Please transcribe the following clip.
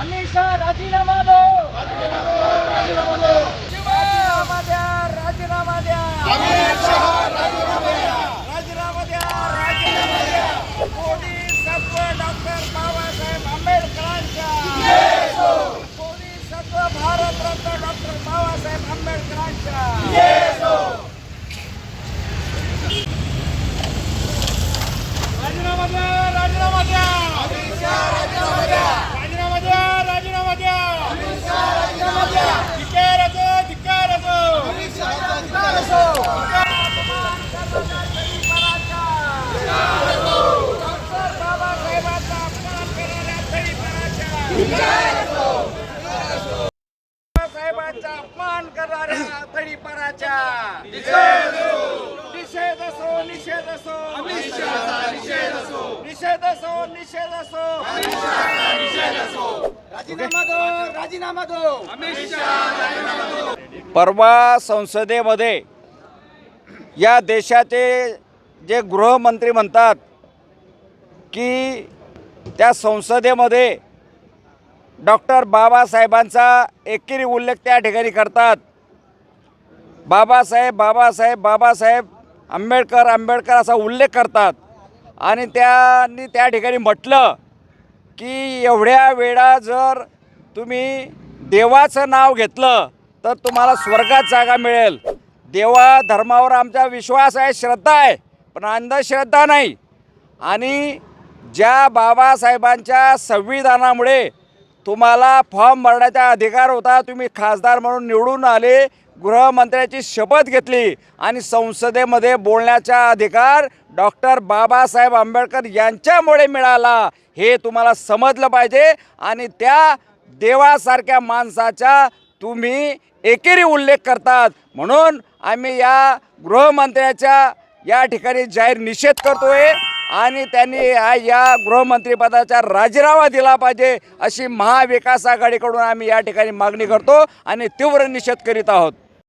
राजीनामा दो। राजीनामा द्या राजीनामा द्या। राजीनामा द्या। राजीनामा द्या पोलीस सत्व डॉक्टर बाबासाहेब आंबेडकरांच्या पोलीस सत्व भारतरत्न डॉक्टर बाबासाहेब आंबेडकरांच्या राजीनामा द्या राजीनामा द्या। अपमान करणाऱ्या निषेध असो निषेध असो. निषेध असो निषेध असो. राजीनामा दो राजीनामा दो. परवा संसदेमध्ये या देशाचे जे गृहमंत्री म्हणतात की त्या संसदेमध्ये डॉक्टर बाबासाहेबांचा एकेरी उल्लेख त्या ठिकाणी करतात. बाबासाहेब बाबासाहेब बाबासाहेब आंबेडकर आंबेडकर असा उल्लेख करतात. आणि त्यांनी त्या ठिकाणी म्हटलं की एवढ्या वेळा जर तुम्ही देवाचं नाव घेतलं तर तुम्हाला स्वर्गात जागा मिळेल. देवा धर्मावर आमचा विश्वास आहे श्रद्धा आहे पण अंधश्रद्धा नाही. आणि ज्या बाबासाहेबांच्या संविधानामुळे तुम्हाला फॉर्म भरण्याचा अधिकार होता तुम्ही खासदार म्हणून निवडून आले गृहमंत्र्याची शपथ घेतली आणि संसदेमध्ये बोलण्याचा अधिकार डॉक्टर बाबासाहेब आंबेडकर यांच्यामुळे मिळाला. हे तुम्हाला समजलं पाहिजे आणि त्या देवासारख्या माणसाचा तुम्ही एकेरी उल्लेख करतात. म्हणून आम्ही या गृहमंत्र्याच्या या ठिकाणी जाहीर निषेध करतोय. आणि त्यांनी या गृहमंत्रीपदाचा राजीनामा दिला पाहिजे अशी महाविकास आघाडीकडून आम्ही या ठिकाणी मागणी करतो आणि तीव्र निषेध करीत आहोत.